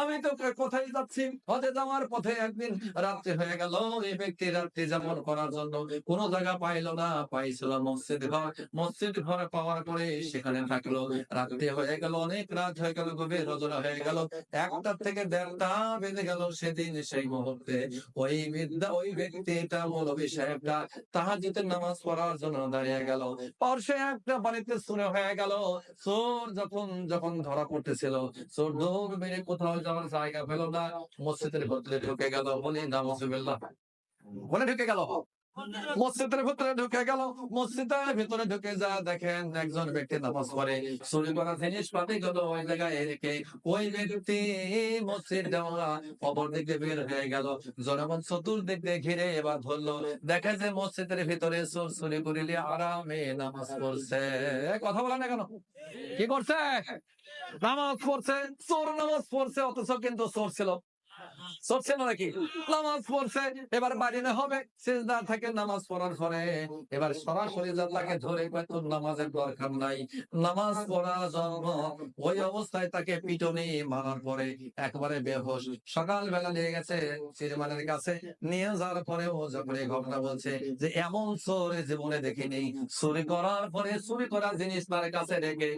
আমি তো কোথায় যাচ্ছি? হজে যাওয়ার পথে একদিন রাত্রি হয়ে গেল। এই ব্যক্তি রাত্রি যেমন করার জন্য কোন জায়গা পাইলো না। পাইছিল মসজিদ ঘর। মসজিদ ঘরে পাওয়ার পরে সেখানে থাকল। রাত্রি হয়ে গেল, অনেক রাত হয়ে গেল, গভীর রজনা হয়ে গেল। একটা থেকে দেড়টা বেজে গেল সেদিন সেই মুহূর্তে। ওই বিদ্যা ওই ব্যক্তিটা মৌলবী সাহেবটা তাহাজিদের নামাজ পড়ার জন্য দাঁড়িয়ে গেল। পার্শ্বে একটা বাড়িতে শুনে হয়ে গেল। চোর যখন যখন ধরা পড়তেছিল চোর দৌড় মেরে কোথাও যাওয়ার জায়গা পেল না, মসজিদের ভিতরে ঢুকে গেল, বলি নামাজুবিল্লাহ বলে ঢুকে গেল। মসজিদের ভিতরে ঢুকে গেল, মসজিদের ভিতরে ঢুকে যা, দেখেন একজন ব্যক্তি নামাজ পড়ে, চুরি করা জিনিস পাতি গুলো ওই জায়গায় রেখে, ওই ব্যক্তি মসজিদ দেওয়া খবর দিকে বের হয়ে গেল। জনগণ চতুর্দিক দিয়ে ঘিরে এবার ধরলো, দেখে যে মসজিদের ভিতরে চোর চুরি করিলে আরামে নামাজ পড়ছে। কথা বলে না কেন? কি করছে? নামাজ পড়ছে চোর নামাজ পড়ছে অথচ কিন্তু চোর ছিল। চোর ছিল নাকি? নামাজ পড়ছে, এবার বাড়ি না হবে সিজদা থেকে নামাজ পড়ার পরে এবার সরাসরি আল্লাহকে ধরে কয় তোর নামাজের দরকার নাই। নামাজ পড়ার জন্য ওই অবস্থায় তাকে পিটনি মারার পরে একবারে বেহোশ। সকালবেলা নিয়ে গেছে সিনেমানের কাছে, নিয়ে যাওয়ার পরে ও যখন এই ঘটনা বলছে যে এমন চোর জীবনে দেখিনি। চুরি করার পরে চুরি করার জিনিস তার কাছে রেখে